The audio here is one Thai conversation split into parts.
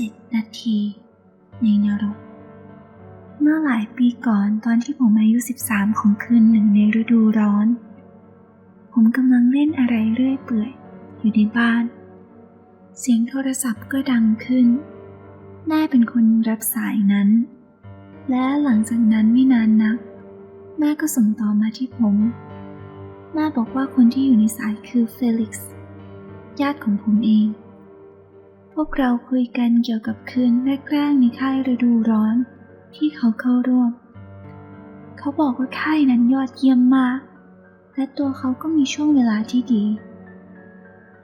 7 นาที ในนรก เมื่อหลายปีก่อนตอนที่ผมอายุ 13 ของคืนหนึ่งในฤดูร้อน ผมกำลังเล่นอะไรเรื่อยเปื่อย อยู่ในบ้าน เสียงโทรศัพท์ก็ดังขึ้น แม่เป็นคนรับสายนั้น และหลังจากนั้นไม่นานนัก แม่ก็ส่งต่อมาที่ผม แม่บอกว่าคนที่อยู่ในสายคือเฟลิกซ์ญาติของผมเอง พวกเราคุยกันเกี่ยวกับคืนแรกๆในค่ายฤดูร้อน ที่เขาเข้าร่วม เขาบอกว่าค่ายนั้นยอดเยี่ยมมาก และตัวเขาก็มีช่วงเวลาที่ดี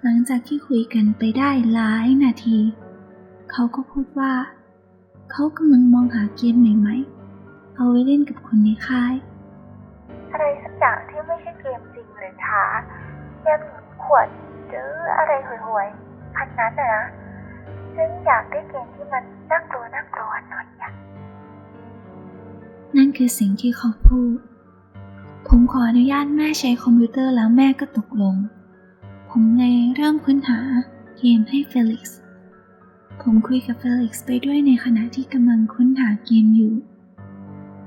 หลังจากที่คุยกันไปได้หลายนาที เขาก็พูดว่า เขากำลังมองหาเกมใหม่ๆ เอาไว้เล่นกับคนในค่าย อะไรสักอย่างที่ไม่ใช่เกมจริงหรือท้าเกมขวดหรืออะไรห่วยๆพันนั้นนะ ฉันอยากได้เกมที่มันน่ากลัวน่ากลัวหน่อยอะนั่นคือสิ่งที่เขาพูด ผมขออนุญาตแม่ใช้คอมพิวเตอร์แล้วแม่ก็ตกลง ผมเลยเริ่มค้นหาเกมให้เฟลิกซ์ ผมคุยกับเฟลิกซ์ไปด้วยในขณะที่กำลังค้นหาเกมอยู่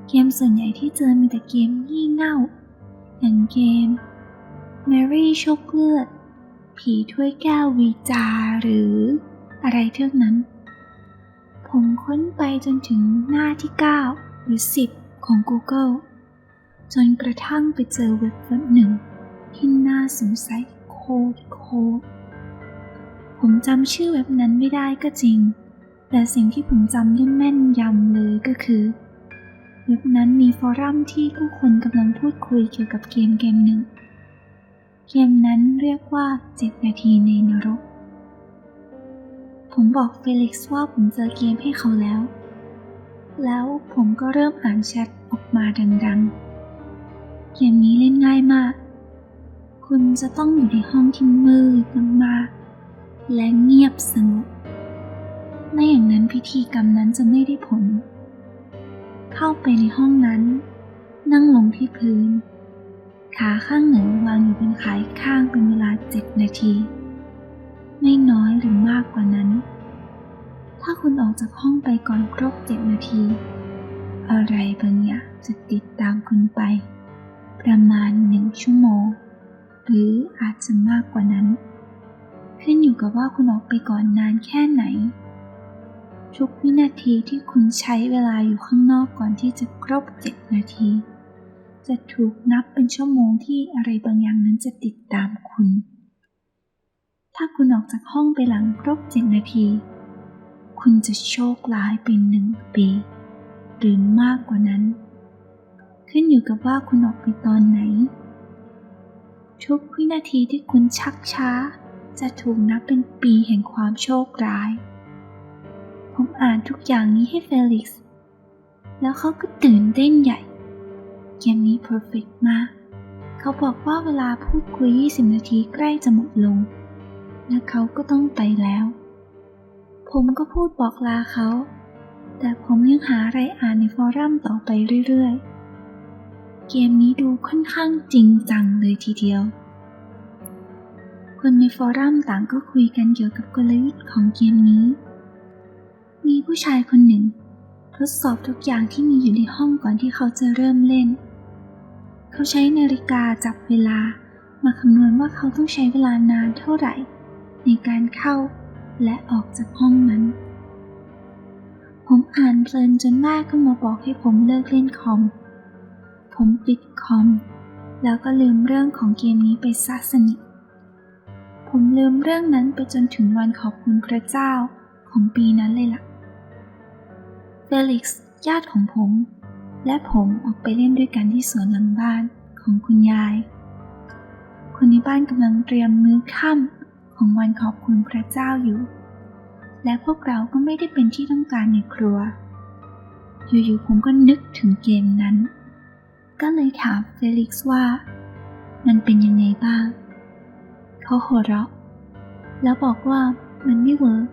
เกมส่วนใหญ่ที่เจอมีแต่เกมงี่เง่า อย่างเกม Mary ชคเลือด ผีถ้วยแก้ววีจาหรือ อะไรเท่านั้น ผมค้นไปจนถึงหน้าที่ 9 หรือ 10 ของ Google จนกระทั่งไปเจอเว็บเว็บหนึ่ง ที่น่าสงสัยโคตรโคตรผมจำชื่อเว็บนั้นไม่ได้ก็จริง แต่สิ่งที่ผมจำได้แม่นยำเลยก็คือ เว็บนั้นมีฟอรัมที่ผู้คนกำลังพูดคุยเกี่ยวกับเกมเกมหนึ่ง เกมนั้นเรียกว่า 7 นาทีในนรก ผมบอกเฟลิกซ์ว่าผมเจอเกมให้เขาแล้ว แล้วผมก็เริ่มอ่านแชทออกมาดังๆ เกมนี้เล่นง่ายมาก คุณจะต้องอยู่ในห้องที่มืดมากๆและเงียบสงบไม่อย่างนั้นพิธีกรรมนั้นจะไม่ได้ผล เข้าไปในห้องนั้น นั่งลงที่พื้น ขาข้างหนึ่งวางอยู่บนขาอีกข้างเป็นเวลาเจ็ดนาที ไม่น้อยหรือมากกว่านั้น ถ้าคุณออกจากห้องไปก่อนครบเจ็ดนาที อะไรบางอย่างจะติดตามคุณไป ประมาณหนึ่งชั่วโมง หรืออาจจะมากกว่านั้น ขึ้นอยู่กับว่าคุณออกไปก่อนนานแค่ไหน ทุกวินาทีที่คุณใช้เวลาอยู่ข้างนอกก่อนที่จะครบเจ็ดนาที จะถูกนับเป็นชั่วโมงที่อะไรบางอย่างนั้นจะติดตามคุณ ถ้าคุณออกจากห้องไปหลังครบเจ็ดนาที คุณจะโชคร้ายไปหนึ่งปี หรือมากกว่านั้น ขึ้นอยู่กับว่าคุณออกไปตอนไหน ทุกวินาทีที่คุณชักช้า จะถูกนับเป็นปีแห่งความโชคร้าย ผมอ่านทุกอย่างนี้ให้เฟลิกซ์ แล้วเขาก็ตื่นเต้นใหญ่เกมนี้เพอร์เฟกมาก เขาบอกว่าเวลาพูดคุย 20 นาทีใกล้จะหมดลง และเขาก็ต้องไปแล้ว ผมก็พูดบอกลาเขา แต่ผมยังหาอะไรอ่านในฟอรัมต่อไปเรื่อยๆ เกมนี้ดูค่อนข้างจริงจังเลยทีเดียว คนในฟอรัมต่างก็คุยกันเกี่ยวกับกลยุทธ์ของเกมนี้ มีผู้ชายคนหนึ่ง ทดสอบทุกอย่างที่มีอยู่ในห้องก่อนที่เขาจะเริ่มเล่น เขาใช้นาฬิกาจับเวลามาคำนวณว่าเขาต้องใช้เวลานานเท่าไหร่ ในการเข้าและออกจากห้องนั้น ผมอ่านเพลินจนแม่ก็มาบอกให้ผมเลิกเล่นคอม ผมปิดคอม แล้วก็ลืมเรื่องของเกมนี้ไปซะสนิท ผมลืมเรื่องนั้นไปจนถึงวันขอบคุณพระเจ้าของปีนั้นเลยล่ะ เฟลิกซ์ญาติของผม และผมออกไปเล่นด้วยกันที่สวนหลังบ้านของคุณยาย คนในบ้านกำลังเตรียมมื้อค่ำ ของวันขอบคุณพระเจ้าอยู่ และพวกเราก็ไม่ได้เป็นที่ต้องการในครัว อยู่ๆผมก็นึกถึงเกมนั้น ก็เลยถามเฟลิกซ์ว่า มันเป็นยังไงบ้าง เขาหัวเราะ แล้วบอกว่ามันไม่เวิร์ก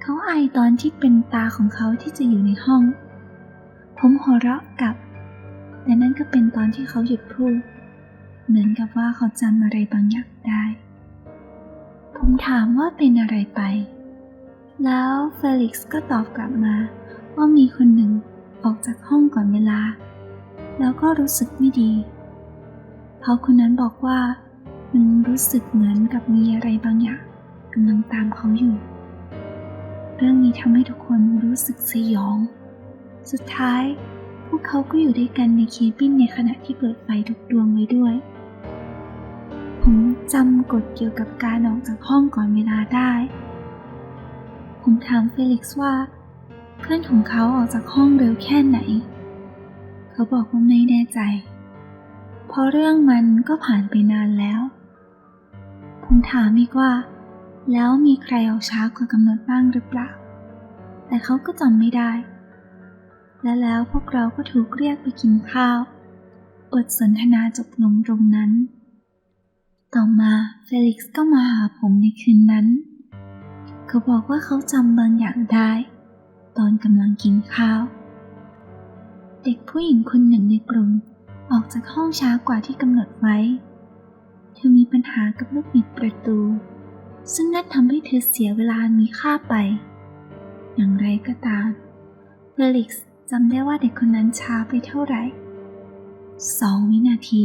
เขาไอตอนที่เป็นตาของเขาที่จะอยู่ในห้อง ผมหัวเราะกลับแต่นั่นก็เป็นตอนที่เขาหยุดพูด เหมือนกับว่าเขาจำอะไรบางอย่างได้ ผมถามว่าเป็นอะไรไป แล้วเฟลิกซ์ก็ตอบกลับมา ว่ามีคนหนึ่งออกจากห้องก่อนเวลา แล้วก็รู้สึกไม่ดีเขาะคนนั้นบอกว่า มันรู้สึกเหมือนกับมีอะไรบางอย่างกำลังตามเขาอยู่ เรื่องนี้ทำให้ทุกคนรู้สึกสยอง สุดท้าย พวกเขาก็อยู่ด้วยกันในเคบินในขณะที่เปิดไฟทุกดวงไว้ด้วย ผมจำกฎเกี่ยวกับการออกจากห้องก่อนเวลาได้ ผมถามเฟลิกซ์ว่า เพื่อนของเขาออกจากห้องเร็วแค่ไหน เขาบอกว่าไม่แน่ใจ เพราะเรื่องมันก็ผ่านไปนานแล้ว ผมถามอีกว่า แล้วมีใครออกช้ากว่ากำหนดบ้างหรือเปล่า แต่เขาก็จำไม่ได้ และแล้วพวกเราก็ถูกเรียกไปกินข้าวบทสนทนาจบลงตรงนั้น ต่อมาเฟลิกซ์ก็มาหาผมในคืนนั้น เขาบอกว่าเขาจำบางอย่างได้ ตอนกำลังกินข้าว เด็กผู้หญิงคนหนึ่งในกลุ่มออกจากห้องช้ากว่าที่กำหนดไว้ เธอมีปัญหากับลูกบิดประตู ซึ่งนั่นทำให้เธอเสียเวลามีค่าไป อย่างไรก็ตามเฟลิกซ์จำได้ว่าเด็กคนนั้นช้าไปเท่าไหร่สองวินาที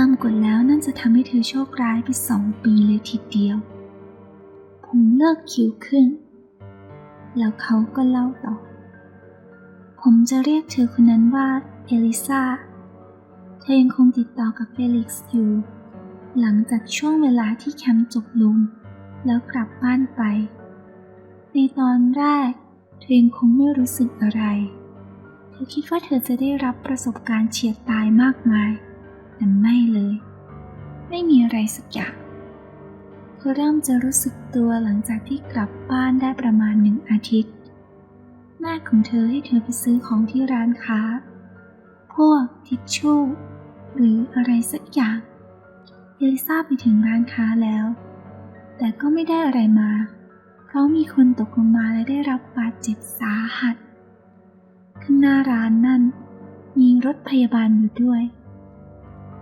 ตามกฎแล้วนั่นจะทำให้เธอโชคร้ายไปสองปีเลยทีเดียว ผมเลิกคิวขึ้น แล้วเขาก็เล่าต่อ ผมจะเรียกเธอคนนั้นว่าเอลิซาเธอยังคงติดต่อกับเฟลิกซ์อยู่ หลังจากช่วงเวลาที่แคมป์จบลง แล้วกลับบ้านไป ในตอนแรก เธอยังคงไม่รู้สึกอะไร เธอคิดว่าเธอจะได้รับประสบการณ์เฉียดตายมากมาย แต่ไม่เลย ไม่มีอะไรสักอย่างเธอเริ่มจะรู้สึกตัวหลังจากที่กลับบ้านได้ประมาณหนึ่งอาทิตย์ แม่ของเธอให้เธอไปซื้อของที่ร้านค้า พวกทิชชู่ หรืออะไรสักอย่าง เอลิซาไปถึงร้านค้าแล้ว แต่ก็ไม่ได้อะไรมา เพราะมีคนตกลงมาและได้รับบาดเจ็บสาหัส ข้างหน้าร้านนั่นมีรถพยาบาลอยู่ด้วย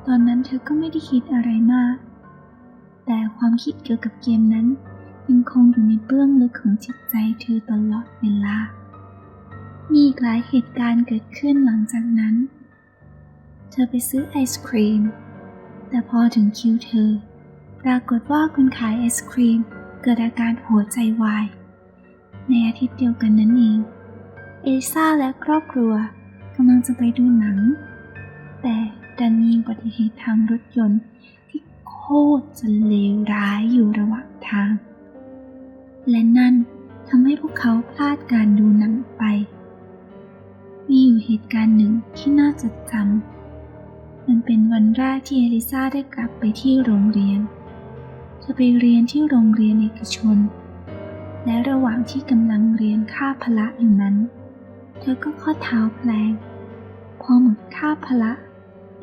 ตอนนั้นเธอก็ไม่ได้คิดอะไรมาก แต่ความคิดเกี่ยวกับเกมนั้นยังคงอยู่ในเบื้องลึกของจิตใจเธอตลอดเวลา มีอีกหลายเหตุการณ์เกิดขึ้นหลังจากนั้น เธอไปซื้อไอศครีม แต่พอถึงคิวเธอ ปรากฏว่าคนขายไอศครีมเกิดอาการหัวใจวาย ในอาทิตย์เดียวกันนั้นเอง เอลิซาและครอบครัวกำลังจะไปดูหนัง แต่ ดันมีอุบัติเหตุทางรถยนต์ที่โคตรจะเลวร้ายอยู่ระหว่างทาง และนั่นทำให้พวกเขาพลาดการดูหนังไป มีอยู่เหตุการณ์หนึ่งที่น่าจดจำมันเป็นวันแรกที่เอลิซาได้กลับไปที่โรงเรียน เธอไปเรียนที่โรงเรียนเอกชน และระหว่างที่กำลังเรียนคาพละอยู่นั้น เธอก็ข้อเท้าแพลงพอหมดคาพละ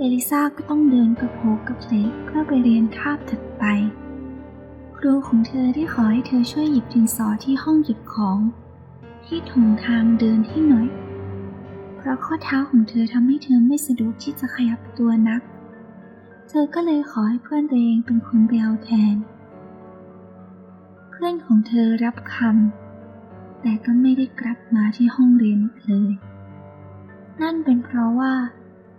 เอลิซาก็ต้องเดินกระโผกกระเพลกเพื่อไปเรียนคาบถัดไป ครูของเธอได้ขอให้เธอช่วยหยิบดินสอที่ห้องหยิบของ ที่ถงทางเดินให้หน่อย เพราะข้อเท้าของเธอทำให้เธอไม่สะดวกที่จะขยับตัวนัก เธอก็เลยขอให้เพื่อนตัวเองเป็นคนไปเอาแทน เพื่อนของเธอรับคำแต่ก็ไม่ได้กลับมาที่ห้องเรียนอีกเลย นั่นเป็นเพราะว่า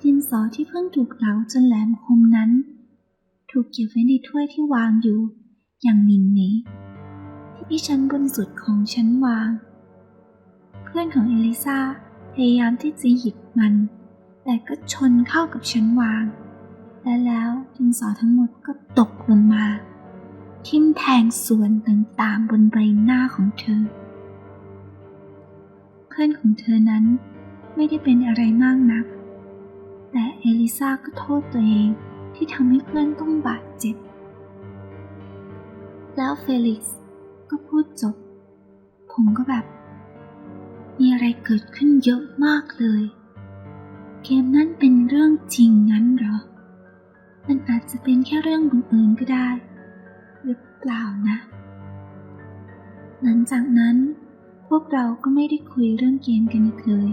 ดินสอที่เพิ่งถูกเหลาจนแหลมคมนั้น ถูกเก็บไว้ในถ้วยที่วางอยู่ อย่างมินเมที่ชั้นบนสุดของชั้นวาง เพื่อนของเอลิซาพยายามที่จะหยิบมัน แต่ก็ชนเข้ากับชั้นวาง และแล้วดินสอทั้งหมดก็ตกลงมา ทิ่มแทงส่วนต่างๆบนใบหน้าของเธอ เพื่อนของเธอนั้นไม่ได้เป็นอะไรมากนัก แต่เอลิซาก็โทษตัวเองที่ทำให้เพื่อนต้องบาดเจ็บ แล้วเฟลิกซ์ก็พูดจบ ผมก็แบบ มีอะไรเกิดขึ้นเยอะมากเลย เกมนั้นเป็นเรื่องจริงงั้นเหรอ มันอาจจะเป็นแค่เรื่องบังเอิญก็ได้ หรือเปล่านะ หลังจากนั้นพวกเราก็ไม่ได้คุยเรื่องเกมกันอีกเลย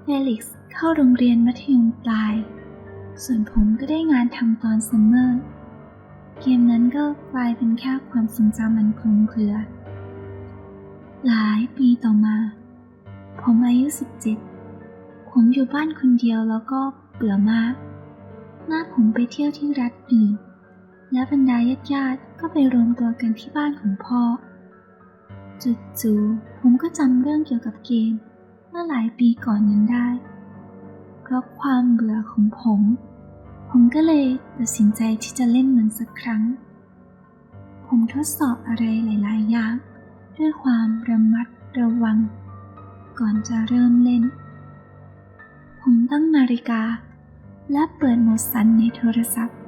เฟลิกซ์ เข้าโรงเรียนมัธยมปลาย ส่วนผมก็ได้งานทำตอนซัมเมอร์ เกมนั้นก็กลายเป็นแค่ความทรงจำมันคลุมเครือ หลายปีต่อมา ผมอายุ 17 ผมอยู่บ้านคนเดียวแล้วก็เบื่อมากน้าผมไปเที่ยวที่รัฐอื่น และบรรดาญาติๆก็ไปรวมตัวกันที่บ้านของพ่อจู่ๆผมก็จำเรื่องเกี่ยวกับเกมเมื่อหลายปีก่อนนั้นได้ เพราะความเบื่อของผม ผมก็เลยตัดสินใจที่จะเล่นมันสักครั้ง ผมทดสอบอะไรหลาย ๆ อย่าง ด้วยความระมัดระวัง ก่อนจะเริ่มเล่น ผมตั้งนาฬิกา และเปิดโหมดสันในโทรศัพท์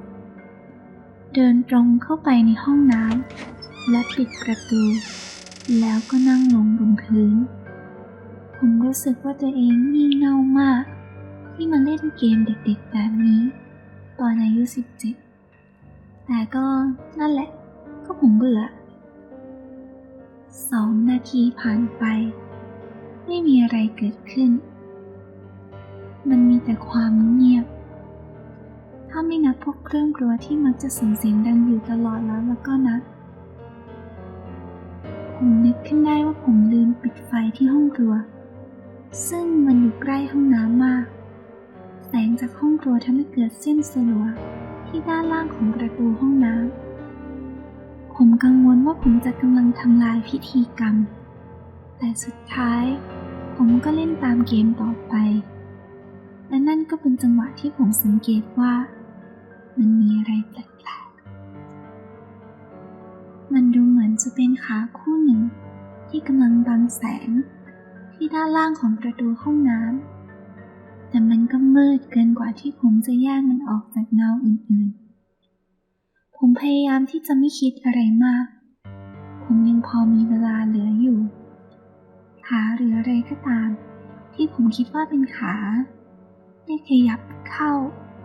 เดินตรงเข้าไปในห้องน้ำและปิดประตู แล้วก็นั่งลงบนพื้นผมรู้สึกว่าตัวเองงี่เง่ามาก ที่มาเล่นเกมเด็กๆแบบนี้ ตอนอายุ 17 แต่ก็นั่นแหละ ก็ผมเบื่อ สองนาทีผ่านไป ไม่มีอะไรเกิดขึ้น มันมีแต่ความเงียบ ถ้าไม่นับพวกเครื่องครัวที่มักจะส่งเสียงดังอยู่ตลอดแล้วแล้วก็นะผมนึกขึ้นได้ว่าผมลืมปิดไฟที่ห้องครัว ซึ่งมันอยู่ใกล้ห้องน้ำมาก แสงจากห้องครัวทำให้เกิดเส้นสลัวที่ด้านล่างของประตูห้องน้ำ ผมกังวลว่าผมจะกำลังทำลายพิธีกรรม แต่สุดท้าย ผมก็เล่นตามเกมต่อไป และนั่นก็เป็นจังหวะที่ผมสังเกตว่า มันมีอะไรแปลกๆ มันดูเหมือนจะเป็นขาคู่หนึ่งที่กำลังบังแสงที่ด้านล่างของประตูห้องน้ำ แต่มันก็มืดเกินกว่าที่ผมจะแยกมันออกจากเงาอื่นๆ ผมพยายามที่จะไม่คิดอะไรมาก ผมยังพอมีเวลาเหลืออยู่ ขาหรืออะไรก็ตาม ที่ผมคิดว่าเป็นขา ได้ขยับเข้า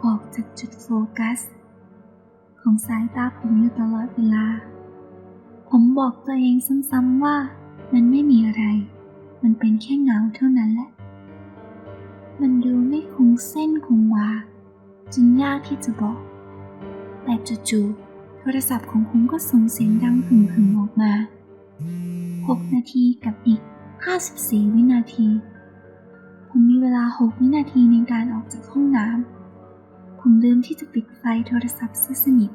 ออกจากจุดโฟกัส ของสายตาผมอยู่ตลอดเวลา ผมบอกตัวเองซ้ำๆว่ามันไม่มีอะไร มันเป็นแค่เงาเท่านั้นแหละ มันดูไม่คงเส้นคงวาจึงยากที่จะบอก แต่จู่ๆโทรศัพท์ของผมก็ส่งเสียงดังหึ่งๆออกมา 6 นาทีกับอีก 54 วินาที ผมมีเวลา 6 วินาทีในการออกจากห้องน้ำ ผมลืมที่จะปิดไฟโทรศัพท์ซะสนิท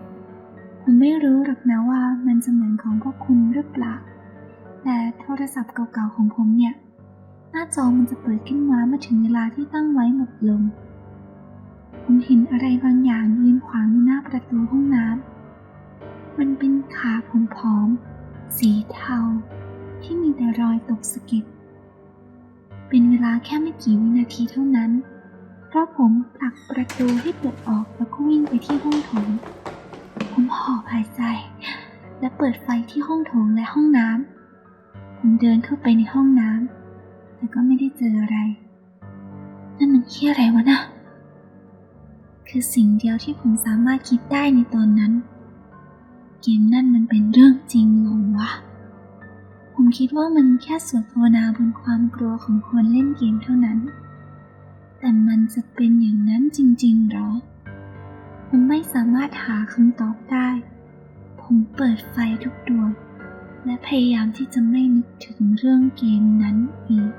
ผมไม่รู้หรอกนะว่ามันจะเหมือนของพวกคุณหรือเปล่า แต่โทรศัพท์เก่าๆของผมเนี่ย หน้าจอมันจะเปิดขึ้นมาเมื่อถึงเวลาที่ตั้งไว้หมดลง ผมเห็นอะไรบางอย่างยืนขวางอยู่หน้าประตูห้องน้ำ มันเป็นขาผอมๆสีเทา ที่มีแต่รอยตกสะเก็ด เป็นเวลาแค่ไม่กี่วินาทีเท่านั้น เพราะผมผลักประตูให้เปิดออกแล้วก็วิ่งไปที่ห้องโถง ผมหอบหายใจ และเปิดไฟที่ห้องโถงและห้องน้ำผมเดินเข้าไปในห้องน้ำ แต่ก็ไม่ได้เจออะไร นั่นมันเคี้ยอะไรวะนะคือสิ่งเดียวที่ผมสามารถคิดได้ในตอนนั้น เกมนั่นมันเป็นเรื่องจริงหรอวะ ผมคิดว่ามันแค่สวดภาวนาบนความกลัวของคนเล่นเกมเท่านั้น แต่มันจะเป็นอย่างนั้นจริงๆหรอ ผมไม่สามารถหาคำตอบได้ ผมเปิดไฟทุกดวง และพยายามที่จะไม่นึกถึงเรื่องเกมนั้นอีก